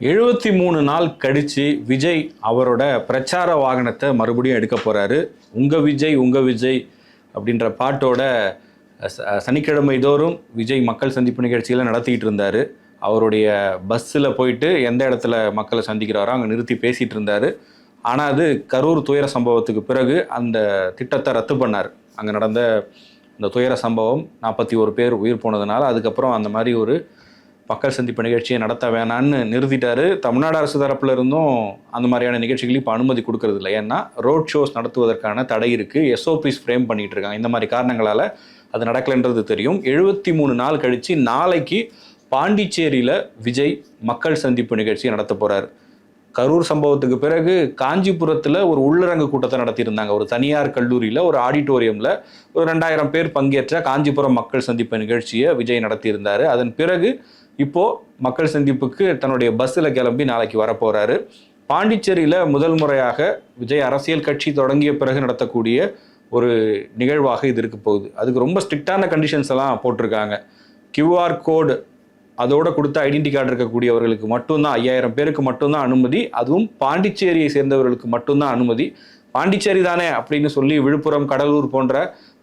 எழுபத்தி மூணு நாள் கழிச்சு விஜய் அவரோட பிரச்சார வாகனத்தை மறுபடியும் எடுக்க போகிறாரு உங்கள் விஜய் உங்கள் விஜய் அப்படின்ற பாட்டோட ச- சனிக்கிழமை தோறும் விஜய் மக்கள் சந்திப்பு நிகழ்ச்சிகளை நடத்திக்கிட்டு இருந்தார். அவருடைய பஸ்ஸில் போயிட்டு எந்த இடத்துல மக்களை சந்திக்கிறாரோ அங்கே நிறுத்தி பேசிகிட்டு இருந்தார். ஆனால் அது கரூர் துயர சம்பவத்துக்கு பிறகு அந்த திட்டத்தை ரத்து பண்ணார். அங்கே நடந்த இந்த துயர சம்பவம் நாற்பத்தி ஒரு பேர் உயிர் போனதுனால அதுக்கப்புறம் அந்த மாதிரி ஒரு மக்கள் சந்திப்பு நிகழ்ச்சியை நடத்த வேணான்னு நிறுத்திட்டாரு. தமிழ்நாடு அரசு தரப்புல இருந்தும் அந்த மாதிரியான நிகழ்ச்சிகளுக்கு இப்போ அனுமதி கொடுக்கறது இல்லை. ஏன்னா ரோட் ஷோஸ் நடத்துவதற்கான தடை இருக்கு. எஸ்ஓபிஸ் ஃப்ரேம் பண்ணிட்டு இருக்காங்க. இந்த மாதிரி காரணங்களால அது நடக்கலைன்றது தெரியும். எழுபத்தி மூணு நாள் கழிச்சு நாளைக்கு பாண்டிச்சேரியில விஜய் மக்கள் சந்திப்பு நிகழ்ச்சி நடத்த போறாரு. கரூர் சம்பவத்துக்கு பிறகு காஞ்சிபுரத்தில் ஒரு உள்ளரங்கு கூட்டத்தை நடத்தியிருந்தாங்க. ஒரு தனியார் கல்லூரியில் ஒரு ஆடிட்டோரியமில் ஒரு ரெண்டாயிரம் பேர் பங்கேற்ற காஞ்சிபுரம் மக்கள் சந்திப்பு நிகழ்ச்சியை விஜய் நடத்தியிருந்தார். அதன் பிறகு இப்போது மக்கள் சந்திப்புக்கு தன்னுடைய பஸ்ஸில் கிளம்பி நாளைக்கு வரப்போகிறாரு பாண்டிச்சேரியில் முதல் முறையாக விஜய் அரசியல் கட்சி தொடங்கிய பிறகு நடத்தக்கூடிய ஒரு நிகழ்வாக இது இருக்க போகுது. அதுக்கு ரொம்ப ஸ்ட்ரிக்டான கண்டிஷன்ஸ் எல்லாம் போட்டிருக்காங்க. கியூஆர் கோடு அதோட கொடுத்த ஐடென்டி கார்டு இருக்கக்கூடியவர்களுக்கு மட்டும்தான் ஐயாயிரம் பேருக்கு மட்டும்தான் அனுமதி. அதுவும் பாண்டிச்சேரியை சேர்ந்தவர்களுக்கு மட்டும்தான் அனுமதி. பாண்டிச்சேரி தானே அப்படின்னு சொல்லி விழுப்புரம் கடலூர் போன்ற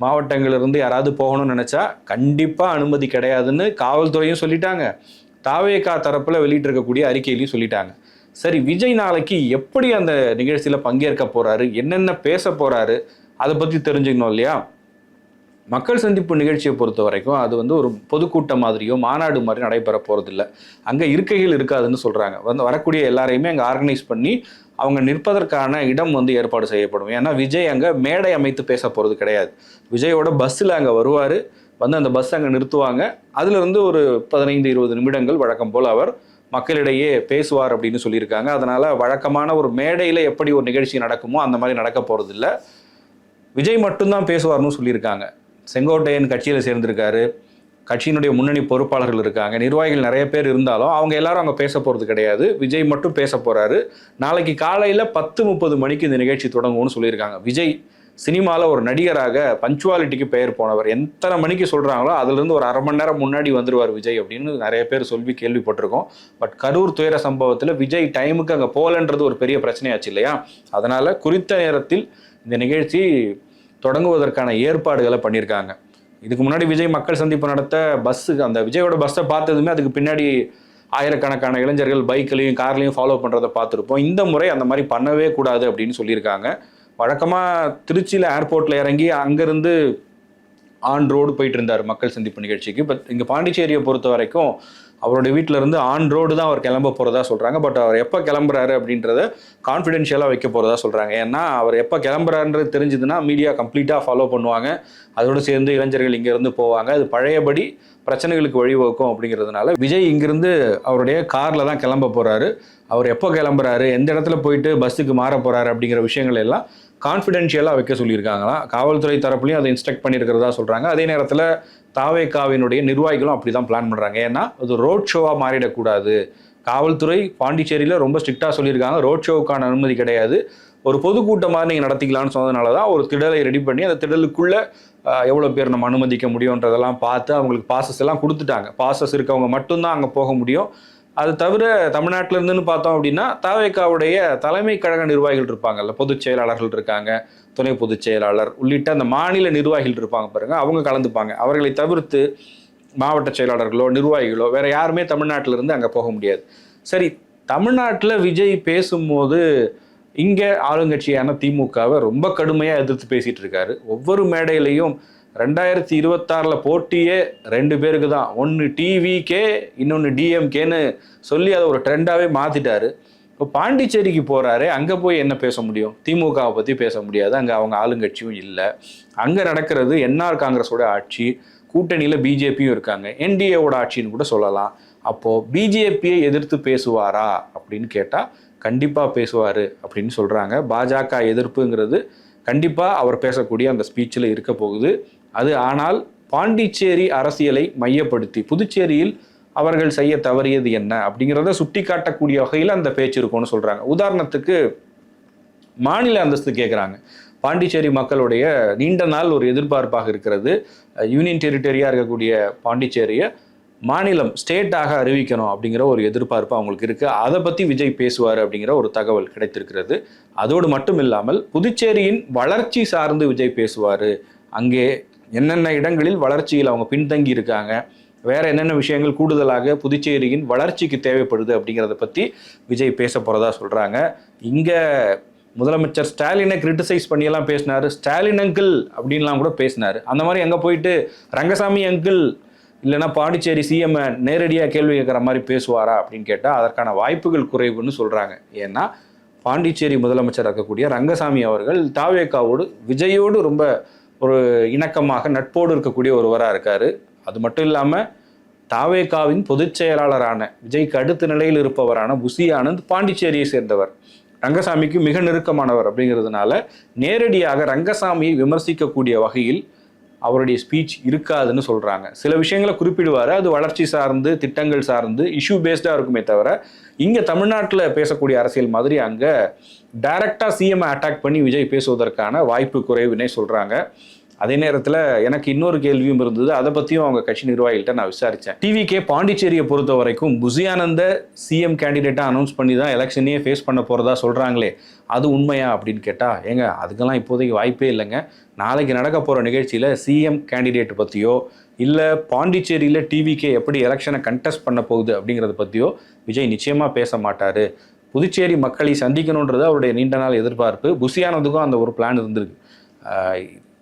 மாவட்டங்களிலிருந்து யாராவது போகணும்னு நினச்சா கண்டிப்பாக அனுமதி கிடையாதுன்னு காவல்துறையும் சொல்லிட்டாங்க. தாவேகா வெளியிட்டு வெளியிட்டிருக்கக்கூடிய அறிக்கையிலையும் சொல்லிட்டாங்க. சரி விஜய் நாளைக்கு எப்படி அந்த நிகழ்ச்சியில் பங்கேற்க போகிறாரு என்னென்ன பேச போகிறாரு அதை பற்றி தெரிஞ்சுக்கணும் இல்லையா? மக்கள் சந்திப்பு நிகழ்ச்சியை பொறுத்த வரைக்கும் அது வந்து ஒரு பொதுக்கூட்டம் மாதிரியோ மாநாடு மாதிரி நடைபெற போகிறதில்ல அங்கே இருக்கைகள் இருக்காதுன்னு சொல்கிறாங்க வந்து வரக்கூடிய எல்லாரையுமே அங்கே ஆர்கனைஸ் பண்ணி அவங்க நிற்பதற்கான இடம் வந்து ஏற்பாடு செய்யப்படும். ஏன்னா விஜய் அங்கே மேடை அமைத்து பேச போகிறது கிடையாது. விஜயோட பஸ்ஸில் அங்கே வருவார். வந்து அந்த பஸ் அங்கே நிறுத்துவாங்க. அதுலேருந்து ஒரு பதினைந்து இருபது நிமிடங்கள் வழக்கம் போல் அவர் மக்களிடையே பேசுவார் அப்படின்னு சொல்லியிருக்காங்க. அதனால் வழக்கமான ஒரு மேடையில் எப்படி ஒரு நிகழ்ச்சி நடக்குமோ அந்த மாதிரி நடக்க போகிறதில்ல விஜய் மட்டும்தான் பேசுவார்னு சொல்லியிருக்காங்க. செங்கோட்டையன் கட்சியில் சேர்ந்திருக்காரு. கட்சியினுடைய முன்னணி பொறுப்பாளர்கள் இருக்காங்க. நிர்வாகிகள் நிறைய பேர் இருந்தாலும் அவங்க எல்லாரும் அங்கே பேச போகிறது கிடையாது. விஜய் மட்டும் பேச போகிறாரு நாளைக்கு காலையில் பத்து முப்பது மணிக்கு இந்த நிகழ்ச்சி தொடங்கும்னு சொல்லியிருக்காங்க. விஜய் சினிமாவில் ஒரு நடிகராக பஞ்சுவாலிட்டிக்கு பெயர் போனவர். எத்தனை மணிக்கு சொல்கிறாங்களோ அதுலேருந்து ஒரு அரை மணி நேரம் முன்னாடி வந்துடுவார் விஜய் அப்படின்னு நிறைய பேர் சொல்லி கேள்விப்பட்டிருக்கோம். பட் கரூர் துயர சம்பவத்தில் விஜய் டைமுக்கு அங்கே போகலன்றது ஒரு பெரிய பிரச்சனையாச்சு இல்லையா? அதனால் குறித்த நேரத்தில் இந்த நிகழ்ச்சி தொடங்குவதற்கான ஏற்பாடுகளை பண்ணியிருக்காங்க. இதுக்கு முன்னாடி விஜய் மக்கள் சந்திப்பு நடத்த பஸ்ஸுக்கு அந்த விஜயோட பஸ்ஸை பார்த்ததுமே அதுக்கு பின்னாடி ஆயிரக்கணக்கான இளைஞர்கள் பைக்லையும் கார்லையும் ஃபாலோ பண்ணுறதை பார்த்துருப்போம். இந்த முறை அந்த மாதிரி பண்ணவே கூடாது அப்படின்னு சொல்லியிருக்காங்க. வழக்கமாக திருச்சியில் ஏர்போர்ட்டில் இறங்கி அங்கேருந்து ஆன் ரோடு போயிட்டு இருந்தார் மக்கள் சந்திப்பு நிகழ்ச்சிக்கு. பட் இங்கே பாண்டிச்சேரியை பொறுத்த வரைக்கும் அவருடைய வீட்டிலேருந்து ஆன் ரோடு தான் அவர் கிளம்ப போகிறதா சொல்கிறாங்க பட் அவர் எப்போ கிளம்புறாரு அப்படின்றத கான்ஃபிடென்ஷியலாக வைக்க போகிறதா சொல்கிறாங்க ஏன்னா அவர் எப்போ கிளம்புறாருன்றது தெரிஞ்சதுன்னா மீடியா கம்ப்ளீட்டாக ஃபாலோ பண்ணுவாங்க. அதோடு சேர்ந்து இளைஞர்கள் இங்கேருந்து போவாங்க. அது பழையபடி பிரச்சனைகளுக்கு வழிவகுக்கும் அப்படிங்கிறதுனால விஜய் இங்கிருந்து அவருடைய காரில் தான் கிளம்ப போகிறாரு அவர் எப்போ கிளம்புறாரு எந்த இடத்துல போயிட்டு பஸ்ஸுக்கு மாற போகிறாரு அப்படிங்கிற விஷயங்கள் எல்லாம் கான்ஃபிடென்ஷியலாக வைக்க சொல்லியிருக்காங்களாம். காவல்துறை தரப்புலையும் அதை இன்ஸ்ட்ரக்ட் பண்ணியிருக்கிறதா சொல்கிறாங்க அதே நேரத்தில் தாவேக்காவினுடைய நிர்வாகிகளும் அப்படி தான் பிளான் பண்ணுறாங்க ஏன்னா அது ரோட் ஷோவாக மாறிடக்கூடாது. காவல்துறை பாண்டிச்சேரியில் ரொம்ப ஸ்ட்ரிக்டாக சொல்லியிருக்காங்க. ரோட் ஷோவுக்கான அனுமதி கிடையாது. ஒரு பொதுக்கூட்டமாக நீங்கள் நடத்திக்கலாம்னு சொன்னதுனால தான் ஒரு திடலை ரெடி பண்ணி அந்த திடலுக்குள்ளே எவ்வளோ பேர் நம்ம அனுமதிக்க முடியுன்றதெல்லாம் பார்த்து அவங்களுக்கு பாசஸ் எல்லாம் கொடுத்துட்டாங்க. பாசஸ் இருக்கவங்க மட்டும்தான் அங்கே போக முடியும். அது தவிர தமிழ்நாட்டில் இருந்துன்னு பார்த்தோம் அப்படின்னா தாவேக்காவுடைய தலைமை கழக நிர்வாகிகள் இருப்பாங்கல்ல பொதுச் செயலாளர்கள் இருக்காங்க துணை பொதுச் செயலாளர் உள்ளிட்ட அந்த மாநில நிர்வாகிகள் இருப்பாங்க பாருங்க அவங்க கலந்துப்பாங்க. அவர்களை தவிர்த்து மாவட்ட செயலாளர்களோ நிர்வாகிகளோ வேற யாருமே தமிழ்நாட்டில இருந்து அங்கே போக முடியாது. சரி தமிழ்நாட்டில் விஜய் பேசும்போது இங்கே ஆளுங்கட்சியான திமுகவை ரொம்ப கடுமையாக எதிர்த்து பேசிகிட்டு இருக்காரு. ஒவ்வொரு மேடையிலையும் ரெண்டாயிரத்தி இருபத்தாறில் போட்டியே ரெண்டு பேருக்கு தான். ஒன்று டிவிகே இன்னொன்று டிஎம்கேன்னு சொல்லி அதை ஒரு ட்ரெண்டாகவே மாற்றிட்டாரு இப்போ பாண்டிச்சேரிக்கு போகிறாரு அங்கே போய் என்ன பேச முடியும்? திமுகவை பற்றி பேச முடியாது. அங்கே அவங்க ஆளுங்கட்சியும் இல்லை. அங்கே நடக்கிறது என்ஆர் காங்கிரஸோட ஆட்சி கூட்டணியில் பிஜேபியும் இருக்காங்க. என்டிஏவோட ஆட்சின்னு கூட சொல்லலாம். அப்போது பிஜேபியை எதிர்த்து பேசுவாரா அப்படின்னு கேட்டால் கண்டிப்பாக பேசுவார் அப்படின்னு சொல்கிறாங்க பாஜக எதிர்ப்புங்கிறது கண்டிப்பாக அவர் பேசக்கூடிய அந்த ஸ்பீச்சில் இருக்க போகுது. அது ஆனால் பாண்டிச்சேரி அரசியலை மையப்படுத்தி புதுச்சேரியில் அவர்கள் செய்ய தவறியது என்ன அப்படிங்கிறத சுட்டி காட்டக்கூடிய வகையில் அந்த பேச்சு இருக்கும்னு சொல்கிறாங்க உதாரணத்துக்கு மாநில அந்தஸ்து கேட்குறாங்க பாண்டிச்சேரி மக்களுடைய நீண்ட நாள் ஒரு எதிர்பார்ப்பாக இருக்கிறது. யூனியன் டெரிட்டரியாக இருக்கக்கூடிய பாண்டிச்சேரியை மாநிலம் ஸ்டேட்டாக அறிவிக்கணும் அப்படிங்கிற ஒரு எதிர்பார்ப்பு அவங்களுக்கு இருக்குது அதை பற்றி விஜய் பேசுவார் அப்படிங்கிற ஒரு தகவல் கிடைத்திருக்கிறது. அதோடு மட்டும் இல்லாமல் புதுச்சேரியின் வளர்ச்சி சார்ந்து விஜய் பேசுவார். அங்கே என்னென்ன இடங்களில் வளர்ச்சியில் அவங்க பின்தங்கி இருக்காங்க வேற என்னென்ன விஷயங்கள் கூடுதலாக புதுச்சேரியின் வளர்ச்சிக்கு தேவைப்படுது அப்படிங்கிறத பற்றி விஜய் பேச போகிறதா சொல்கிறாங்க இங்கே முதலமைச்சர் ஸ்டாலினை கிரிட்டிசைஸ் பண்ணியெல்லாம் பேசினார். ஸ்டாலின் அங்கிள் அப்படின்லாம் கூட பேசினாரு. அந்த மாதிரி அங்கே போயிட்டு ரங்கசாமி அங்கிள் இல்லைன்னா பாண்டிச்சேரி சிஎம் நேரடியாக கேள்வி கேட்குற மாதிரி பேசுவாரா அப்படின்னு கேட்டால் அதற்கான வாய்ப்புகள் குறைவுன்னு சொல்கிறாங்க ஏன்னா பாண்டிச்சேரி முதலமைச்சர் இருக்கக்கூடிய ரங்கசாமி அவர்கள் தாவேக்காவோடு விஜயோடு ரொம்ப ஒரு இணக்கமாக நட்போடு இருக்கக்கூடிய ஒருவராக இருக்கார். அது மட்டும் இல்லாமல் தாவேகாவின் பொதுச் செயலாளரான விஜய்க்கு அடுத்த நிலையில் இருப்பவரான புசி ஆனந்த் பாண்டிச்சேரியை சேர்ந்தவர். ரங்கசாமிக்கு மிக நெருக்கமானவர் அப்படிங்கிறதுனால நேரடியாக ரங்கசாமியை விமர்சிக்கக்கூடிய வகையில் அவருடைய ஸ்பீச் இருக்காதுன்னு சொல்கிறாங்க சில விஷயங்களை குறிப்பிடுவார். அது வளர்ச்சி சார்ந்து திட்டங்கள் சார்ந்து இஷ்யூ பேஸ்டாக இருக்குமே தவிர இங்கே தமிழ்நாட்டில் பேசக்கூடிய அரசியல் மாதிரி அங்கே டைரக்டாக சிஎம் அட்டாக் பண்ணி விஜய் பேசுவதற்கான வாய்ப்பு குறைவுன்னே சொல்கிறாங்க அதே நேரத்தில் எனக்கு இன்னொரு கேள்வியும் இருந்தது. அதை பற்றியும் அவங்க கட்சி நிர்வாகிகிட்ட நான் விசாரித்தேன் டிவிகே பாண்டிச்சேரியை பொறுத்த வரைக்கும் புசியானந்த சிஎம் கேண்டிடேட்டாக அனௌன்ஸ் பண்ணி தான் எலெக்ஷனையே ஃபேஸ் பண்ண போகிறதா சொல்கிறாங்களே அது உண்மையா அப்படின்னு கேட்டால் ஏங்க அதுக்கெல்லாம் இப்போதைக்கு வாய்ப்பே இல்லைங்க. நாளைக்கு நடக்க போகிற நிகழ்ச்சியில் சிஎம் கேண்டிடேட் பற்றியோ இல்லை பாண்டிச்சேரியில் டிவிகே எப்படி எலெக்ஷனை கண்டெஸ்ட் பண்ண போகுது அப்படிங்கிறத பற்றியோ விஜய் நிச்சயமாக பேச மாட்டார். புதுச்சேரி மக்களை சந்திக்கணுன்றது அவருடைய நீண்ட நாள் எதிர்பார்ப்பு. புசியானதுக்கும் அந்த ஒரு பிளான் இருந்திருக்கு.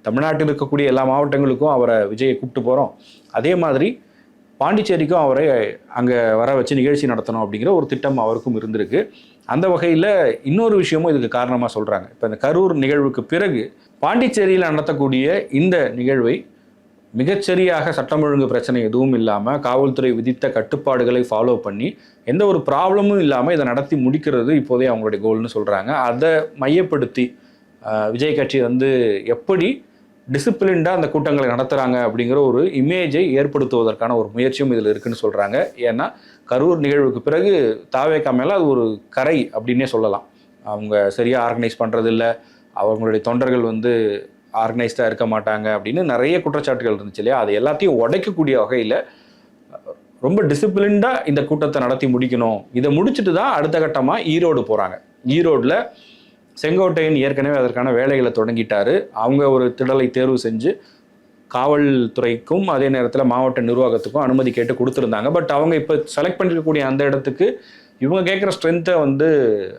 தமிழ்நாட்டில் இருக்கக்கூடிய எல்லா மாவட்டங்களுக்கும் அவரை விஜயை கூப்பிட்டு போகிறோம் அதே மாதிரி பாண்டிச்சேரிக்கும் அவரை அங்கே வர வச்சு நிகழ்ச்சி நடத்தணும் அப்படிங்கிற ஒரு திட்டம் அவருக்கும் இருந்திருக்கு. அந்த வகையில் இன்னொரு விஷயமும் இதுக்கு காரணமாக சொல்கிறாங்க இப்போ இந்த கரூர் நிகழ்வுக்கு பிறகு பாண்டிச்சேரியில் நடத்தக்கூடிய இந்த நிகழ்வை மிகச்சரியாக சட்டம் ஒழுங்கு பிரச்சனை எதுவும் இல்லாமல் காவல்துறை விதித்த கட்டுப்பாடுகளை ஃபாலோ பண்ணி எந்த ஒரு ப்ராப்ளமும் இல்லாமல் இதை நடத்தி முடிக்கிறது இப்போதே அவங்களுடைய கோல்னு சொல்கிறாங்க அதை மையப்படுத்தி விஜய் கட்சி வந்து எப்படி டிசிப்ளின்டாக அந்த கூட்டங்களை நடத்துகிறாங்க அப்படிங்கிற ஒரு இமேஜை ஏற்படுத்துவதற்கான ஒரு முயற்சியும் இதில் இருக்குன்னு சொல்கிறாங்க ஏன்னா கரூர் நிகழ்வுக்கு பிறகு தாவேக்கா மேலே அது ஒரு கரை அப்படின்னே சொல்லலாம். அவங்க சரியாக ஆர்கனைஸ் பண்ணுறதில்ல அவங்களுடைய தொண்டர்கள் வந்து ஆர்கனைஸ்டாக இருக்க மாட்டாங்க அப்படின்னு நிறைய குற்றச்சாட்டுகள் இருந்துச்சு இல்லையா? அது எல்லாத்தையும் உடைக்கக்கூடிய வகையில் ரொம்ப டிசிப்ளின்டாக இந்த கூட்டத்தை நடத்தி முடிக்கணும். இதை முடிச்சுட்டு தான் அடுத்த கட்டமாக ஈரோடு போகிறாங்க ஈரோட்டில் செங்கோட்டையன் ஏற்கனவே அதற்கான வேலைகளை தொடங்கிட்டாரு. அவங்க ஒரு திடலை தேர்வு செஞ்சு காவல்துறைக்கும் அதே நேரத்தில் மாவட்ட நிர்வாகத்துக்கும் அனுமதி கேட்டு கொடுத்துருந்தாங்க. பட் அவங்க இப்போ செலக்ட் பண்ணிருக்கக்கூடிய அந்த இடத்துக்கு இவங்க கேட்குற ஸ்ட்ரென்த்தை வந்து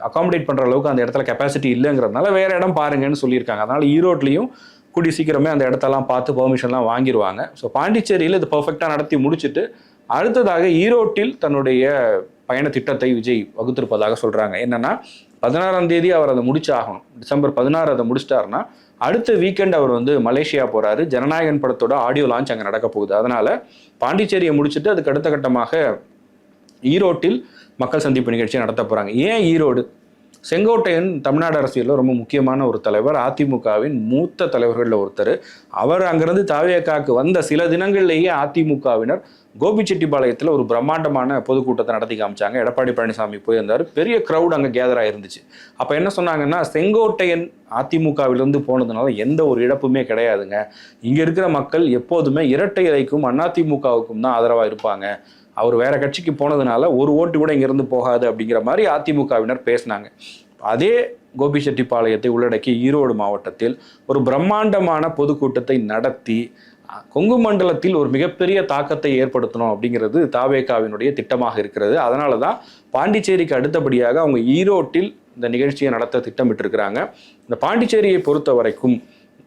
அகாமடேட் பண்ணுற அளவுக்கு அந்த இடத்துல கெப்பாசிட்டி இல்லைங்கிறதுனால வேறு இடம் பாருங்கன்னு சொல்லியிருக்காங்க. அதனால் ஈரோட்லேயும் கூடி சீக்கிரமே அந்த இடத்தெல்லாம் பார்த்து பெர்மிஷன்லாம் வாங்கிடுவாங்க ஸோ பாண்டிச்சேரியில் இது பர்ஃபெக்டாக நடத்தி முடிச்சுட்டு அடுத்ததாக ஈரோட்டில் தன்னுடைய பயண திட்டத்தை விஜய் வகுத்திருப்பதாக சொல்கிறாங்க என்னென்னா பதினாறாம் தேதி அவர் அதை முடிச்சாகணும். டிசம்பர் பதினாறு அதை முடிச்சிட்டாருன்னா அடுத்த வீக்கெண்ட் அவர் வந்து மலேசியா போறாரு. ஜனநாயகன் படத்தோட ஆடியோ லான்ச் அங்கே நடக்க போகுது. அதனால பாண்டிச்சேரியை முடிச்சுட்டு அதுக்கு அடுத்த கட்டமாக ஈரோட்டில் மக்கள் சந்திப்பு நிகழ்ச்சியை நடத்த போகிறாங்க ஏன் ஈரோடு? செங்கோட்டையன் தமிழ்நாடு அரசியலில் ரொம்ப முக்கியமான ஒரு தலைவர். அதிமுகவின் மூத்த தலைவர்களில் ஒருத்தர். அவர் அங்கிருந்து தாவியக்காக்கு வந்த சில தினங்கள்லேயே அதிமுகவினர் கோபிச்செட்டிப்பாளையத்தில் ஒரு பிரம்மாண்டமான பொதுக்கூட்டத்தை நடத்தி காமிச்சாங்க. எடப்பாடி பழனிசாமி போயிருந்தார். பெரிய க்ரௌட் அங்கே கேதர் ஆயிருந்துச்சு. அப்போ என்ன சொன்னாங்கன்னா செங்கோட்டையன் அதிமுகவிலிருந்து போனதுனால எந்த ஒரு இழப்புமே கிடையாதுங்க. இங்கே இருக்கிற மக்கள் எப்போதுமே இரட்டை இலைக்கும் அதிமுகவுக்கும் தான் ஆதரவாக இருப்பாங்க. அவர் வேற கட்சிக்கு போனதுனால ஒரு ஓட்டு கூட இங்கிருந்து போகாது அப்படிங்கிற மாதிரி அதிமுகவினர் பேசினாங்க. அதே கோபிச்செட்டிப்பாளையத்தை உள்ளடக்கி ஈரோடு மாவட்டத்தில் ஒரு பிரம்மாண்டமான பொதுக்கூட்டத்தை நடத்தி கொங்கு மண்டலத்தில் ஒரு மிகப்பெரிய தாக்கத்தை ஏற்படுத்தணும் அப்படிங்கிறது தாவேகாவினுடைய திட்டமாக இருக்கிறது. அதனால தான் பாண்டிச்சேரிக்கு அடுத்தபடியாக அவங்க ஈரோட்டில் இந்த நிகழ்ச்சியை நடத்த திட்டமிட்டிருக்கிறாங்க. இந்த பாண்டிச்சேரியை பொறுத்த வரைக்கும்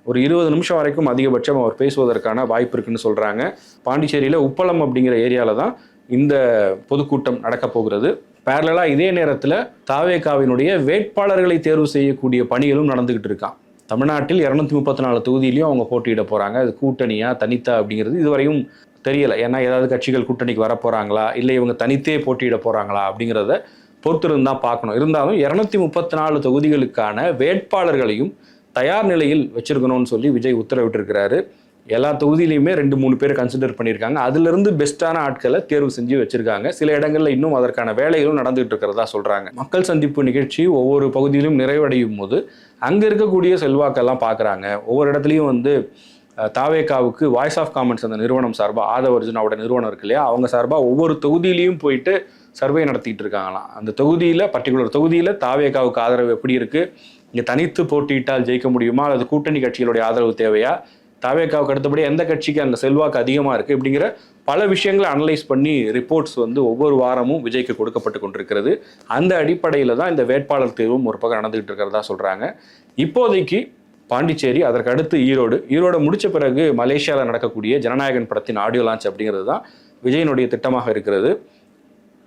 ஒரு இருபது நிமிஷம் வரைக்கும் அதிகபட்சம் அவர் பேசுவதற்கான வாய்ப்பு இருக்குன்னு சொல்கிறாங்க பாண்டிச்சேரியில் உப்பளம் அப்படிங்கிற ஏரியாவில் தான் இந்த பொதுக்கூட்டம் நடக்கப் போகிறது. பேரலாக இதே நேரத்தில் தாவேகாவினுடைய வேட்பாளர்களை தேர்வு செய்யக்கூடிய பணிகளும் நடந்துகிட்டு இருக்கான் தமிழ்நாட்டில் இரநூத்தி முப்பத்தி நாலு தொகுதியிலையும் அவங்க போட்டியிட போகிறாங்க அது கூட்டணியா தனித்தா அப்படிங்கிறது இதுவரையும் தெரியலை. ஏன்னா ஏதாவது கட்சிகள் கூட்டணிக்கு வர போகிறாங்களா இல்லை இவங்க தனித்தே போட்டியிட போகிறாங்களா அப்படிங்கிறத பொறுத்திருந்து தான் பார்க்கணும். இருந்தாலும் இரநூத்தி முப்பத்தி நாலு தொகுதிகளுக்கான வேட்பாளர்களையும் தயார் நிலையில் வச்சிருக்கணும்னு சொல்லி விஜய் உத்தரவிட்டிருக்கிறாரு. எல்லா தொகுதியிலையுமே ரெண்டு மூணு பேர் கன்சிடர் பண்ணியிருக்காங்க. அதுலேருந்து பெஸ்ட்டான ஆட்களை தேர்வு செஞ்சு வச்சுருக்காங்க. சில இடங்களில் இன்னும் அதற்கான வேலைகளும் நடந்துகிட்டு இருக்கிறதா சொல்கிறாங்க மக்கள் சந்திப்பு நிகழ்ச்சி ஒவ்வொரு பகுதியிலும் நிறைவடையும் போது அங்கே இருக்கக்கூடிய செல்வாக்கெல்லாம் பார்க்குறாங்க ஒவ்வொரு இடத்துலையும் வந்து தாவேக்காவுக்கு வாய்ஸ் ஆஃப் காமெண்ட்ஸ் அந்த நிறுவனம் சார்பாக ஆதவ அர்ஜுனாவோட நிறுவனம் இருக்கு இல்லையா? அவங்க சார்பாக ஒவ்வொரு தொகுதியிலையும் போயிட்டு சர்வே நடத்திட்டு இருக்காங்களாம். அந்த தொகுதியில் பர்டிகுலர் தொகுதியில் தாவேகாவுக்கு ஆதரவு எப்படி இருக்குது இங்கே தனித்து போட்டியிட்டால் ஜெயிக்க முடியுமா? அல்லது கூட்டணி கட்சிகளுடைய ஆதரவு தேவையா? தாவேக்காவுக்கு அடுத்தபடி எந்த கட்சிக்கு அந்த செல்வாக்கு அதிகமாக இருக்குது இப்படிங்கிற பல விஷயங்களை அனலைஸ் பண்ணி ரிப்போர்ட்ஸ் வந்து ஒவ்வொரு வாரமும் விஜய்க்கு கொடுக்கப்பட்டு கொண்டிருக்கிறது. அந்த அடிப்படையில் தான் இந்த வேட்பாளர் தேர்வும் ஒரு பக்கம் நடந்துகிட்டு இருக்கிறதா சொல்கிறாங்க இப்போதைக்கு பாண்டிச்சேரி அதற்கு அடுத்து ஈரோடு ஈரோடு முடித்த பிறகு மலேசியாவில் நடக்கக்கூடிய ஜனநாயகன் படத்தின் ஆடியோ லான்ச் அப்படிங்கிறது தான் விஜயனுடைய திட்டமாக இருக்கிறது.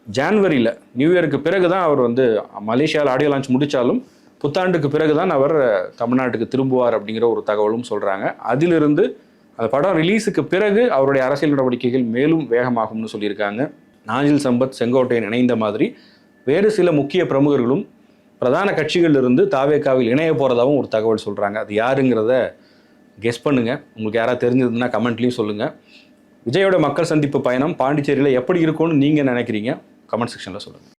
ஜான்வரியில் நியூ இயருக்கு பிறகு தான் அவர் வந்து மலேசியாவில் ஆடியோ லான்ச் முடித்தாலும் புத்தாண்டுக்கு பிறகு தான் அவர் தமிழ்நாட்டுக்கு திரும்புவார் அப்படிங்கிற ஒரு தகவலும் சொல்கிறாங்க அதிலிருந்து அந்த படம் ரிலீஸுக்கு பிறகு அவருடைய அரசியல் நடவடிக்கைகள் மேலும் வேகமாகும்னு சொல்லியிருக்காங்க. நாஞ்சில் சம்பத் செங்கோட்டையன் இணைந்த மாதிரி வேறு சில முக்கிய பிரமுகர்களும் பிரதான கட்சிகளிலிருந்து தாவேக்காவில் இணைய போகிறதாவும் ஒரு தகவல் சொல்கிறாங்க அது யாருங்கிறத கெஸ் பண்ணுங்கள் உங்களுக்கு யாராவது தெரிஞ்சதுன்னா கமெண்ட்லேயும் சொல்லுங்கள் விஜயோட மக்கள் சந்திப்பு பயணம் பாண்டிச்சேரியில் எப்படி இருக்கும்னு நீங்கள் நினைக்கிறீங்க? கமெண்ட் செக்ஷனில் சொல்லுங்கள்